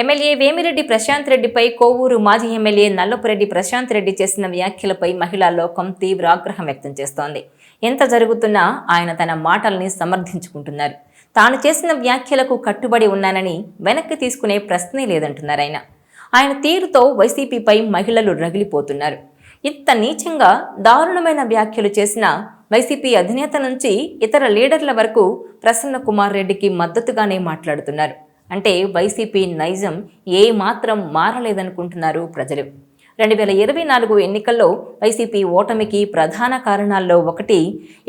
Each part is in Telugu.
ఎమ్మెల్యే వేమిరెడ్డి ప్రశాంత్ రెడ్డిపై కోవూరు మాజీ ఎమ్మెల్యే నల్లపురెడ్డి ప్రశాంత్ రెడ్డి చేసిన వ్యాఖ్యలపై మహిళా లోకం తీవ్ర ఆగ్రహం వ్యక్తం చేస్తోంది. ఎంత జరుగుతున్నా ఆయన తన మాటల్ని సమర్థించుకుంటున్నారు. తాను చేసిన వ్యాఖ్యలకు కట్టుబడి ఉన్నానని వెనక్కి తీసుకునే ప్రశ్నే లేదంటున్నారు ఆయన. ఆయన తీరుతో వైసీపీపై మహిళలు రగిలిపోతున్నారు. ఇంత నీచంగా దారుణమైన వ్యాఖ్యలు చేసిన వైసీపీ అధినేత నుంచి ఇతర లీడర్ల వరకు ప్రసన్న కుమార్ రెడ్డికి మద్దతుగానే మాట్లాడుతున్నారు. అంటే వైసీపీ నైజం ఏ మాత్రం మారలేదనుకుంటున్నారు ప్రజలు. రెండు వేల ఇరవై నాలుగు ఎన్నికల్లో వైసీపీ ఓటమికి ప్రధాన కారణాల్లో ఒకటి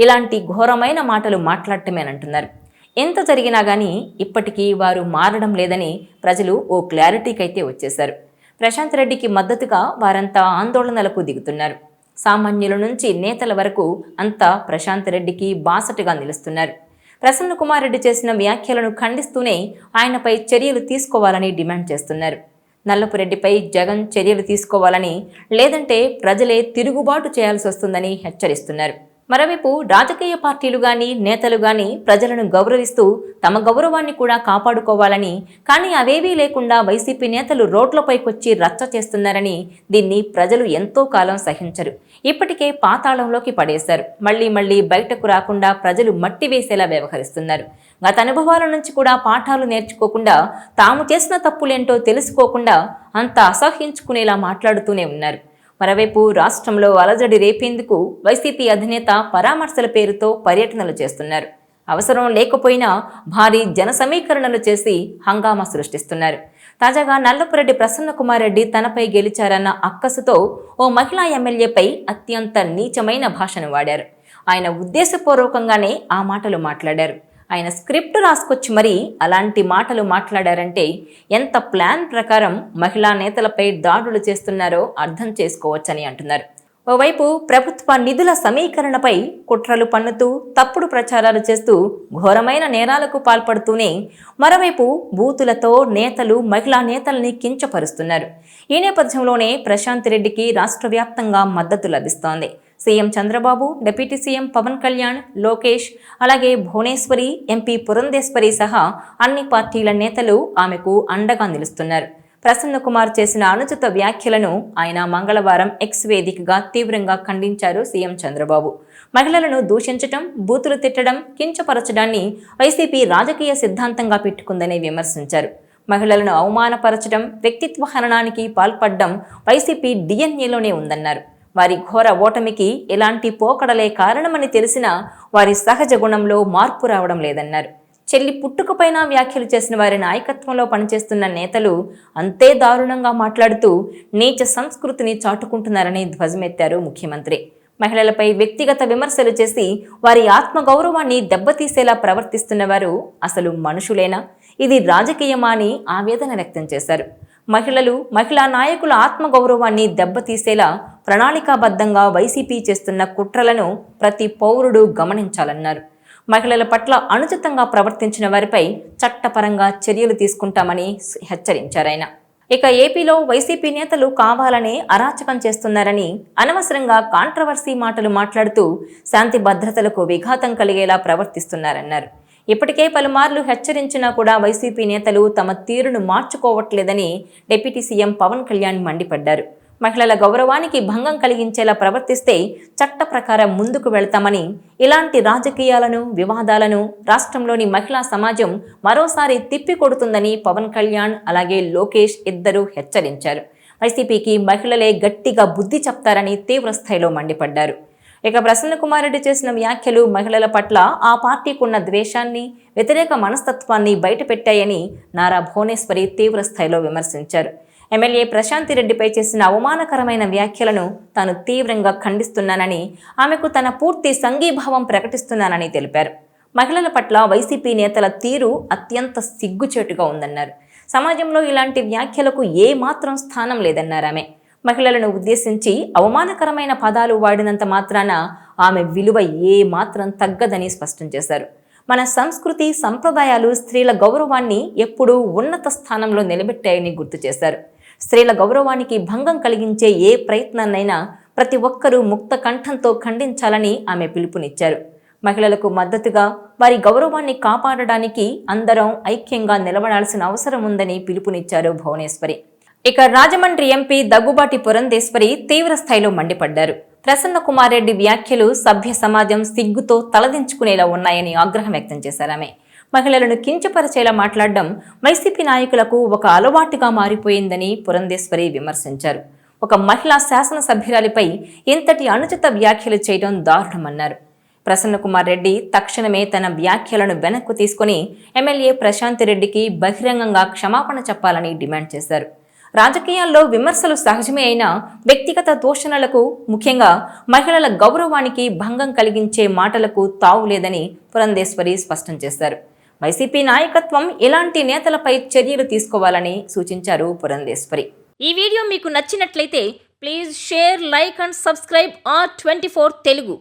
ఇలాంటి ఘోరమైన మాటలు మాట్లాడటమేనంటున్నారు. ఎంత జరిగినా కానీ ఇప్పటికీ వారు మారడం లేదని ప్రజలు ఓ క్లారిటీకైతే వచ్చేశారు. ప్రశాంత్ రెడ్డికి మద్దతుగా వారంతా ఆందోళనలకు దిగుతున్నారు. సామాన్యుల నుంచి నేతల వరకు అంతా ప్రశాంత్ రెడ్డికి బాసటగా నిలుస్తున్నారు. ప్రసన్న కుమార్ రెడ్డి చేసిన వ్యాఖ్యలను ఖండిస్తూనే ఆయనపై చర్యలు తీసుకోవాలని డిమాండ్ చేస్తున్నారు. నల్లపురెడ్డిపై జగన్ చర్యలు తీసుకోవాలని లేదంటే ప్రజలే తిరుగుబాటు చేయాల్సి వస్తుందని హెచ్చరిస్తున్నారు. మరోవైపు రాజకీయ పార్టీలు గాని నేతలు గాని ప్రజలను గౌరవిస్తూ తమ గౌరవాన్ని కూడా కాపాడుకోవాలని కానీ అవేవీ లేకుండా వైసీపీ నేతలు రోడ్లపైకొచ్చి రచ్చ చేస్తున్నారని దీన్ని ప్రజలు ఎంతో కాలం సహించరు. ఇప్పటికే పాతాళంలోకి పడేశారు. మళ్ళీ మళ్ళీ బయటకు రాకుండా ప్రజలు మట్టి వేసేలా వ్యవహరిస్తున్నారు. గత అనుభవాల నుంచి కూడా పాఠాలు నేర్చుకోకుండా తాము చేసిన తప్పులేంటో తెలుసుకోకుండా అంత అసహించుకునేలా మాట్లాడుతూనే ఉన్నారు. మరోవైపు రాష్ట్రంలో అలజడి రేపేందుకు వైసీపీ అధినేత పరామర్శల పేరుతో పర్యటనలు చేస్తున్నారు. అవసరం లేకపోయినా భారీ జన సమీకరణలు చేసి హంగామా సృష్టిస్తున్నారు. తాజాగా నల్లపురెడ్డి ప్రసన్న కుమార్ రెడ్డి తనపై గెలిచారన్న అక్కసుతో ఓ మహిళా ఎమ్మెల్యేపై అత్యంత నీచమైన భాషను వాడారు. ఆయన ఉద్దేశపూర్వకంగానే ఆ మాటలు మాట్లాడారు. ఆయన స్క్రిప్ట్ రాసుకొచ్చి మరీ అలాంటి మాటలు మాట్లాడారంటే ఎంత ప్లాన్ ప్రకారం మహిళా నేతలపై దాడులు చేస్తున్నారో అర్థం చేసుకోవచ్చని అంటున్నారు. ఓవైపు ప్రభుత్వ నిధుల సమీకరణపై కుట్రలు పన్నుతూ తప్పుడు ప్రచారాలు చేస్తూ ఘోరమైన నేరాలకు పాల్పడుతూనే మరోవైపు బూతులతో నేతలు మహిళా నేతల్ని కించపరుస్తున్నారు. ఈ నేపథ్యంలోనే ప్రశాంత్ రెడ్డికి రాష్ట్ర వ్యాప్తంగా మద్దతు లభిస్తోంది. CM Chandrababu deputy CM Pawan Kalyan Lokesh అలాగే భువనేశ్వరి ఎంపీ పురంధేశ్వరి సహా అన్ని పార్టీల నేతలు ఆమెకు అండగా నిలుస్తున్నారు. ప్రసన్న కుమార్ చేసిన అనుచిత వ్యాఖ్యలను ఆయన మంగళవారం ఎక్స్ వేదికగా తీవ్రంగా ఖండించారు సీఎం చంద్రబాబు. మహిళలను దూషించటం బూతులు తిట్టడం కించపరచడాన్ని వైసీపీ రాజకీయ సిద్ధాంతంగా పెట్టుకుందని విమర్శించారు. మహిళలను అవమానపరచడం వ్యక్తిత్వ హననానికి పాల్పడడం వైసీపీ డిఎన్ఏలోనే ఉందన్నారు. వారి ఘోర ఓటమికి ఎలాంటి పోకడలే కారణమని తెలిసినా వారి సహజ గుణంలో మార్పు రావడం లేదన్నారు. చెల్లి పుట్టుకపైన వ్యాఖ్యలు చేసిన వారి నాయకత్వంలో పనిచేస్తున్న నేతలు అంతే దారుణంగా మాట్లాడుతూ నీచ సంస్కృతిని చాటుకుంటున్నారని ధ్వజమెత్తారు ముఖ్యమంత్రి. మహిళలపై వ్యక్తిగత విమర్శలు చేసి వారి ఆత్మగౌరవాన్ని దెబ్బతీసేలా ప్రవర్తిస్తున్న వారు అసలు మనుషులేనా? ఇది రాజకీయమా అని ఆవేదన వ్యక్తం చేశారు. మహిళలు మహిళా నాయకుల ఆత్మగౌరవాన్ని దెబ్బతీసేలా ప్రణాళికాబద్ధంగా వైసీపీ చేస్తున్న కుట్రలను ప్రతి పౌరుడు గమనించాలన్నారు. మహిళల పట్ల అనుచితంగా ప్రవర్తించిన వారిపై చట్టపరంగా చర్యలు తీసుకుంటామని హెచ్చరించారాయన ఇక ఏపీలో వైసీపీ నేతలు కావాలనే అరాచకం చేస్తున్నారని అనవసరంగా కాంట్రవర్సీ మాటలు మాట్లాడుతూ శాంతి భద్రతలకు విఘాతం కలిగేలా ప్రవర్తిస్తున్నారన్నారు. ఇప్పటికే పలుమార్లు హెచ్చరించినా కూడా వైసీపీ నేతలు తమ తీరును మార్చుకోవట్లేదని డిప్యూటీ సీఎం పవన్ కళ్యాణ్ మండిపడ్డారు. మహిళల గౌరవానికి భంగం కలిగించేలా ప్రవర్తిస్తే చట్ట ప్రకారం ముందుకు వెళ్తామని ఇలాంటి రాజకీయాలను వివాదాలను రాష్ట్రంలోని మహిళా సమాజం మరోసారి తిప్పికొడుతుందని పవన్ కళ్యాణ్ అలాగే లోకేష్ ఇద్దరూ హెచ్చరించారు. వైసీపీకి మహిళలే గట్టిగా బుద్ధి చెప్తారని తీవ్రస్థాయిలో మండిపడ్డారు. ఇక ప్రసన్న కుమార్ రెడ్డి చేసిన వ్యాఖ్యలు మహిళల పట్ల ఆ పార్టీకున్న ద్వేషాన్ని వ్యతిరేక మనస్తత్వాన్ని బయటపెట్టాయని నారా భువనేశ్వరి తీవ్ర స్థాయిలో విమర్శించారు. ఎమ్మెల్యే ప్రశాంతి రెడ్డిపై చేసిన అవమానకరమైన వ్యాఖ్యలను తాను తీవ్రంగా ఖండిస్తున్నానని ఆమెకు తన పూర్తి సంఘీభావం ప్రకటిస్తున్నానని తెలిపారు. మహిళల పట్ల వైసీపీ నేతల తీరు అత్యంత సిగ్గుచేటుగా ఉందన్నారు. సమాజంలో ఇలాంటి వ్యాఖ్యలకు ఏమాత్రం స్థానం లేదన్నారు ఆమె. మహిళలను ఉద్దేశించి అవమానకరమైన పదాలు వాడినంత మాత్రాన ఆమె విలువ ఏ మాత్రం తగ్గదని స్పష్టం చేశారు. మన సంస్కృతి సంప్రదాయాలు స్త్రీల గౌరవాన్ని ఎప్పుడూ ఉన్నత స్థానంలో నిలబెట్టాయని గుర్తు చేశారు. స్త్రీల గౌరవానికి భంగం కలిగించే ఏ ప్రయత్నాన్నైనా ప్రతి ఒక్కరూ ముక్త కంఠంతో ఖండించాలని ఆమె పిలుపునిచ్చారు. మహిళలకు మద్దతుగా వారి గౌరవాన్ని కాపాడడానికి అందరం ఐక్యంగా నిలబడాల్సిన అవసరం ఉందని పిలుపునిచ్చారు భువనేశ్వరి. ఇక రాజమండ్రి ఎంపీ దగ్గుబాటి పురంధేశ్వరి తీవ్ర స్థాయిలో మండిపడ్డారు. ప్రసన్న వ్యాఖ్యలు సభ్య సమాజం సిగ్గుతో తలదించుకునేలా ఉన్నాయని ఆగ్రహం వ్యక్తం చేశారామె మహిళలను కించపరిచేలా మాట్లాడడం వైసీపీ నాయకులకు ఒక అలవాటుగా మారిపోయిందని పురంధేశ్వరి విమర్శించారు. ఒక మహిళా శాసనసభ్యురాలిపై ఇంతటి అనుచిత వ్యాఖ్యలు చేయడం దారుణమన్నారు. ప్రసన్నకుమార్ రెడ్డి తక్షణమే తన వ్యాఖ్యలను వెనక్కు తీసుకుని ఎమ్మెల్యే ప్రశాంత్ రెడ్డికి బహిరంగంగా క్షమాపణ చెప్పాలని డిమాండ్ చేశారు. రాజకీయాల్లో విమర్శలు సహజమే అయినా వ్యక్తిగత దూషణలకు ముఖ్యంగా మహిళల గౌరవానికి భంగం కలిగించే మాటలకు తావు లేదని పురంధేశ్వరి స్పష్టం చేశారు. వైసీపీ నాయకత్వం ఇలాంటి నేతలపై చర్యలు తీసుకోవాలని సూచించారు పురంధేశ్వరి. ఈ వీడియో మీకు నచ్చినట్లయితే please share like and subscribe R twenty Telugu.